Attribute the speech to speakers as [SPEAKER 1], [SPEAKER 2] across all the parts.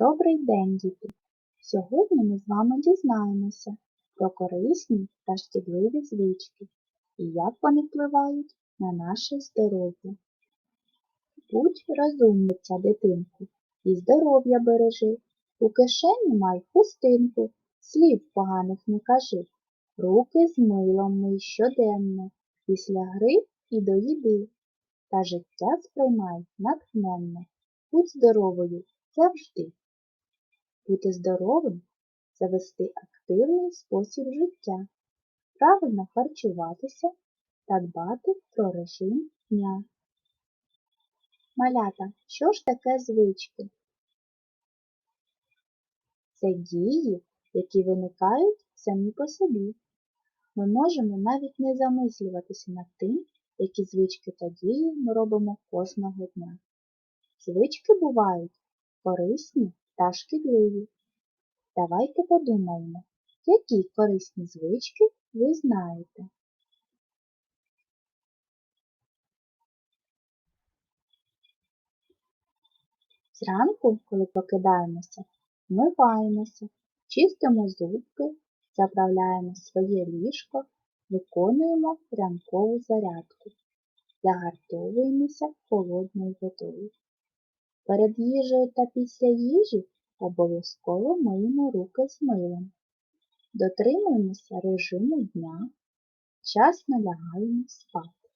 [SPEAKER 1] Добрий день, діти! Сьогодні ми з вами дізнаємося про корисні та шкідливі звички і як вони впливають на наше здоров'я. Будь розумниця, дитинку, і здоров'я бережи. У кишені май хустинку, слів поганих не кажи. Руки з милом мий щоденно, після гри і до їди. Та життя сприймай натхненно. Будь здоровою завжди. Бути здоровим це вести активний спосіб життя, правильно харчуватися та дбати про режим дня. Малята, що ж таке звички? Це дії, які виникають самі по собі. Ми можемо навіть не замислюватися над тим, які звички та дії ми робимо кожного дня. Звички бувають корисні та шкідливі. Давайте подумаємо, які корисні звички ви знаєте. Зранку, коли покидаємося, вмиваємося, чистимо зубки, заправляємо своє ліжко, виконуємо ранкову зарядку, загартовуємося холодною водою. Перед їжею та після їжі обов'язково миємо руки з милом. Дотримуємося режиму дня, вчасно лягаємо спати.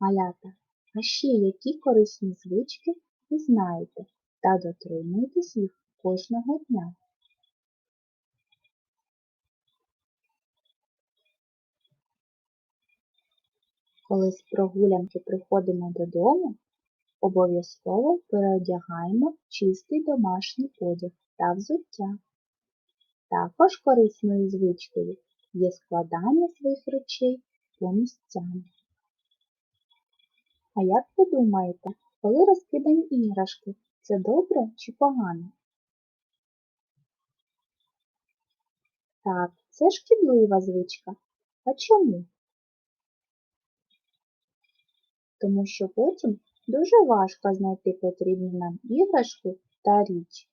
[SPEAKER 1] Малята, а ще які корисні звички ви знаєте та дотримуєтесь їх кожного дня. Коли з прогулянки приходимо додому, обов'язково переодягаємо чистий домашній одяг та взуття. Також корисною звичкою є складання своїх речей по місцям. А як ви думаєте, коли розкидані іграшки, це добре чи погано? Так, це шкідлива звичка. А чому? Тому що потім дуже важко знайти потрібну нам іграшку та річ.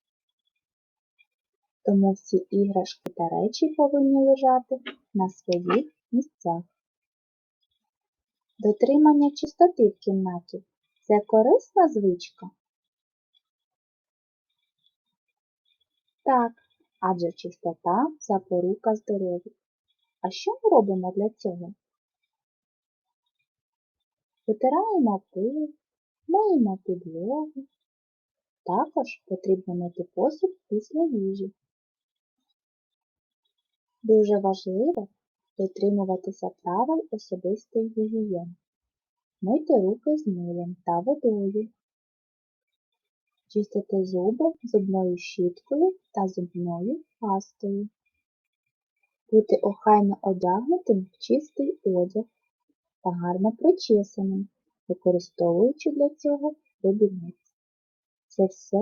[SPEAKER 1] Тому всі іграшки та речі повинні лежати на своїх місцях. Дотримання чистоти в кімнаті це корисна звичка? Так, адже чистота запорука здоров'я. А що ми робимо для цього? Витираємо пил, миємо підлогу. Також потрібно мити посуд після їжі. Дуже важливо дотримуватися правил особистої гігієни, мити руки з милом та водою, чистити зуби зубною щіткою та зубною пастою, бути охайно одягнутим в чистий одяг та гарно причесаним, використовуючи для цього бобінець. Це все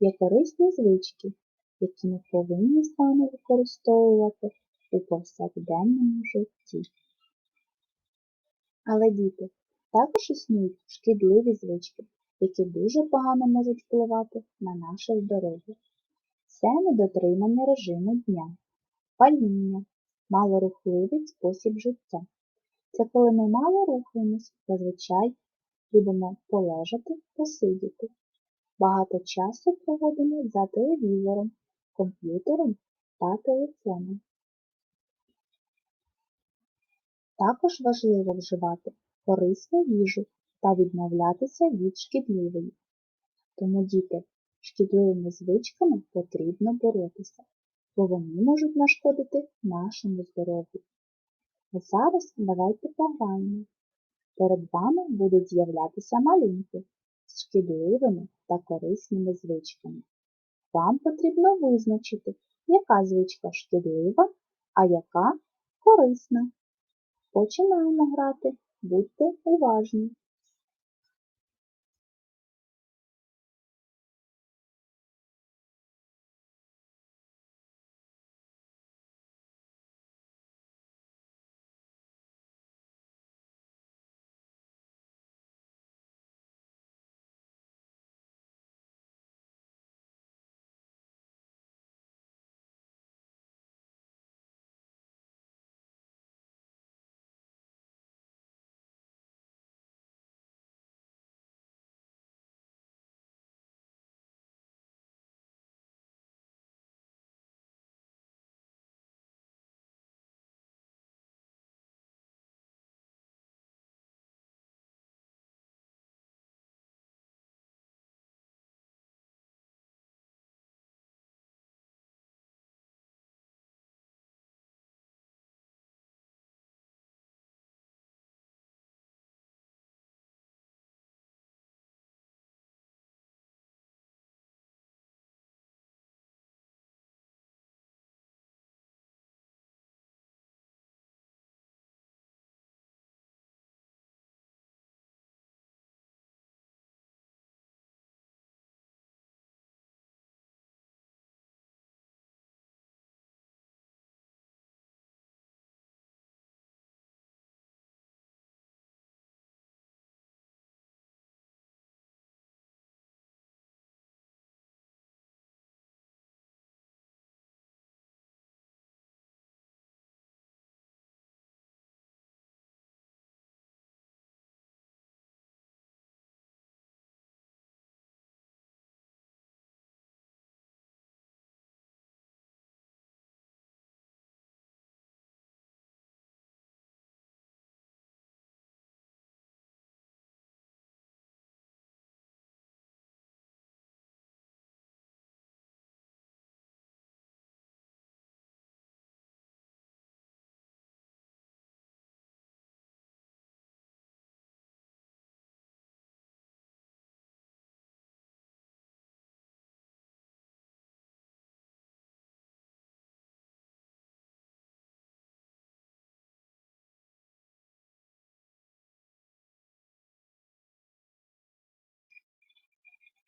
[SPEAKER 1] є корисні звички, які ми повинні з вами використовувати у повсякденному житті. Але діти, також існують шкідливі звички, які дуже погано можуть впливати на наше здоров'я. Це недотримання режиму дня, паління, малорухливий спосіб життя. Це коли ми мало рухаємось, зазвичай любимо полежати, посидіти. Багато часу проводимо за телевізором, комп'ютером та телефоном. Також важливо вживати корисну їжу та відмовлятися від шкідливої. Тому діти, шкідливими звичками потрібно боротися, бо вони можуть нашкодити нашому здоров'ю. А зараз давайте пограємо. Перед вами будуть з'являтися малюнки з шкідливими та корисними звичками. Вам потрібно визначити, яка звичка шкідлива, а яка корисна. Починаємо грати. Будьте уважні!